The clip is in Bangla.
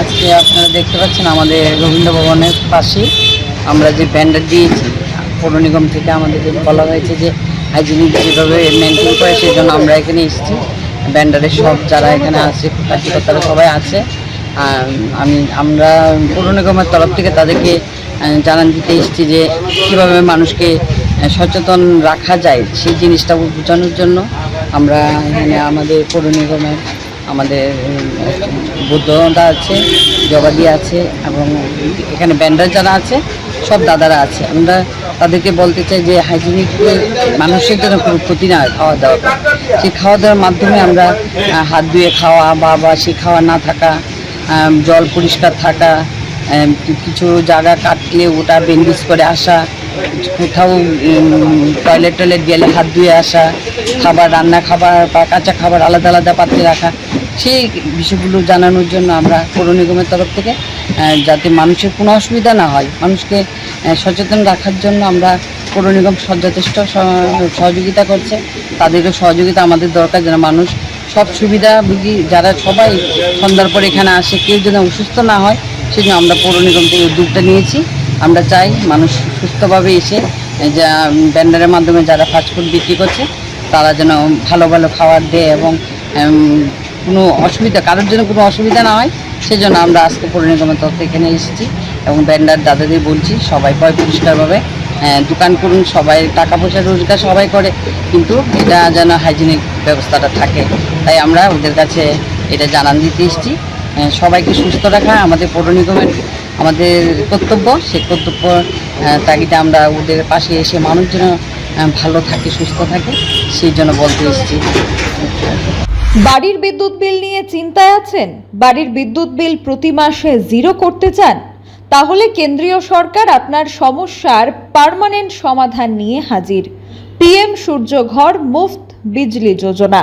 আজকে। আপনারা দেখতে পাচ্ছেন আমাদের রবীন্দ্র ভবনের পাশে আমরা যে ব্যান্ডার দিয়েছি, পৌর নিগম থেকে আমাদেরকে বলা হয়েছে যে হাইজিনিক যেভাবে মেনটেন করে সেই জন্য আমরা এখানে এসেছি। ব্যান্ডারের সব যারা এখানে আছে, কার্যকর্তারা সবাই আছে। আমি, আমরা পৌর নিগমের তরফ থেকে তাদেরকে জানান দিতে এসেছি যে কীভাবে মানুষকে সচেতন রাখা যায় সেই জিনিসটা বোঝানোর জন্য আমরা এখানে আমাদের পৌর নিগমের আমাদের বুদ্ধদা আছে, জগাদি আছে, এবং এখানে ব্যান্ডার যারা আছে, সব দাদারা আছে। আমরা তাদেরকে বলতে চাই যে হাইজিনিক মানুষের জন্য কোনো ক্ষতি না খাওয়া দাওয়া সেই খাওয়া দাওয়ার মাধ্যমে আমরা হাত ধুয়ে খাওয়া বা বা সেই খাওয়া না থাকা জল পরিষ্কার থাকা কিছু জায়গা কাটলে ওটা বেন্ডিজ করে আসা কোথাও টয়লেট টয়লেট গেলে হাত ধুয়ে আসা, খাবার রান্না খাবার বা কাঁচা খাবার আলাদা আলাদা পাত্রে রাখা, সেই বিষয়গুলো জানানোর জন্য আমরা পৌর নিগমের তরফ থেকে যাতে মানুষের কোনো অসুবিধা না হয়, মানুষকে সচেতন রাখার জন্য আমরা পৌর নিগম যথেষ্ট সহযোগিতা করছে তাদেরকে সহযোগিতা আমাদের দরকার যেন মানুষ সব সুবিধা সুবিধাভোগী যারা সবাই সন্ধ্যার পর এখানে আসে, কেউ যেন অসুস্থ না হয়, সেজন্য আমরা পৌর নিগম থেকে উদ্যোগটা নিয়েছি। আমরা চাই মানুষ সুস্থভাবে এসে যা ব্যান্ডারের মাধ্যমে যারা ফাস্টফুড বিক্রি করছে, তারা যেন ভালো ভালো খাবার দেয় এবং কোনো অসুবিধা, কারোর জন্য কোনো অসুবিধা না হয়, সেজন্য আমরা আজকে পৌর নিগমের এখানে এসেছি এবং ব্যান্ডার দাদাদের বলছি, সবাই পয় পরিষ্কারভাবে দোকান করুন, সবাই টাকা পয়সা রোজগার সবাই করে, কিন্তু এটা যেন হাইজিনিক ব্যবস্থাটা থাকে। তাই আমরা ওদের কাছে এটা জানান দিতে এসেছি। সবাইকে সুস্থ রাখা, আমাদের পৌর নিগমের আমাদের কর্তব্য সেই কর্তব্য তাগিদে আমরা ওদের পাশে এসে মানুষ যেন ভালো থাকে, সুস্থ থাকে, সেই জন্য বলতে এসেছি। বাড়ির বিদ্যুৎ বিল নিয়ে চিন্তায় আছেন? বাড়ির বিদ্যুৎ বিল প্রতি মাসে জিরো করতে চান? তাহলে কেন্দ্রীয় সরকার আপনার সমস্যার পার্মানেন্ট সমাধান নিয়ে হাজির। পিএম সূর্যঘর মুফত বিজলি যোজনা।